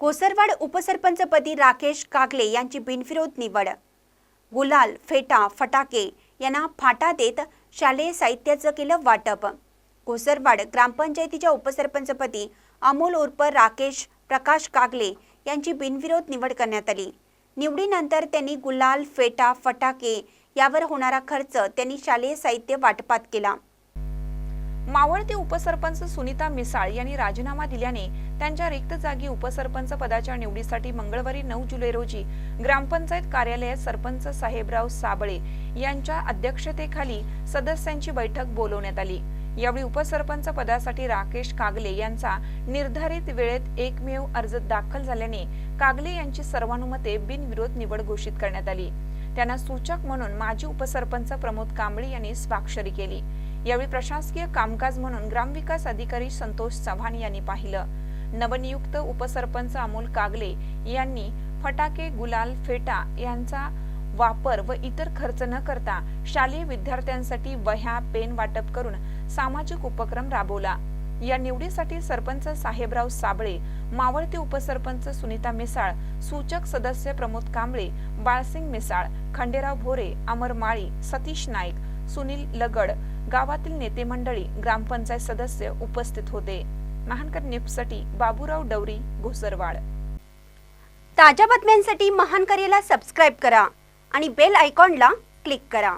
कोसरवाड उपसरपंचपदी राकेश कागले यांची बिनविरोध निवड. गुलाल फेटा फटाके यांना फाटा देत शालेय साहित्याचं केलं वाटप. कोसरवाड ग्रामपंचायतीच्या उपसरपंचपदी अमोल उर्फ राकेश प्रकाश कागले यांची बिनविरोध निवड करण्यात आली. निवडीनंतर त्यांनी गुलाल फेटा फटाके यावर होणारा खर्च त्यांनी शालेय साहित्य वाटपात केला. मावळते उपसरपंच सुनीता मिसाळ यांनी राजीनामा दिल्याने त्यांच्या रिक्त जागी उपसरपंच पदाच्या निवडीसाठी मंगळवारी नऊ जुलै रोजी ग्रामपंचायत कार्यालयात सरपंच साहेबराव साबळे यांच्या अध्यक्षतेखाली सदस्यांची बैठक बोलवण्यात आली. यावेळी उपसरपंच पदासाठी राकेश कागले यांचा निर्धारित वेळेत एकमेव अर्ज दाखल झाल्याने कागले यांची सर्वानुमते बिनविरोध निवड घोषित करण्यात आली. त्यांना सूचक म्हणून माजी उपसरपंच प्रमोद कांबळे यांनी स्वाक्षरी केली. यावेळी प्रशासकीय कामकाज म्हणून ग्रामविकास अधिकारी संतोष चव्हाण यांनी पाहिलं. नवनियुक्त उपसरपंच अमोल कागले यांनी फटाके गुलाल फेटा यांचा वापर व इतर खर्च न करता शालेय विद्यार्थ्यांसाठी वह्या पेन वाटप करून सामाजिक उपक्रम राबवला. या निवडीसाठी सरपंच साहेबराव साबळे मावळते उपसरपंच सुनीता मिसाळ सूचक सदस्य प्रमोद कांबळे बाळसिंग मिसाळ खंडेराव भोरे अमर माळी सतीश नाईक सुनील लगड गावातील नेते मंडळी ग्रामपंचायत सदस्य उपस्थित होते. महानकर न्यूजसाठी बाबूराव डवरी घोसरवाड. ताज्या बातम्यांसाठी महानकरेला सबस्क्राईब करा आणि बेल आयकॉनला क्लिक करा.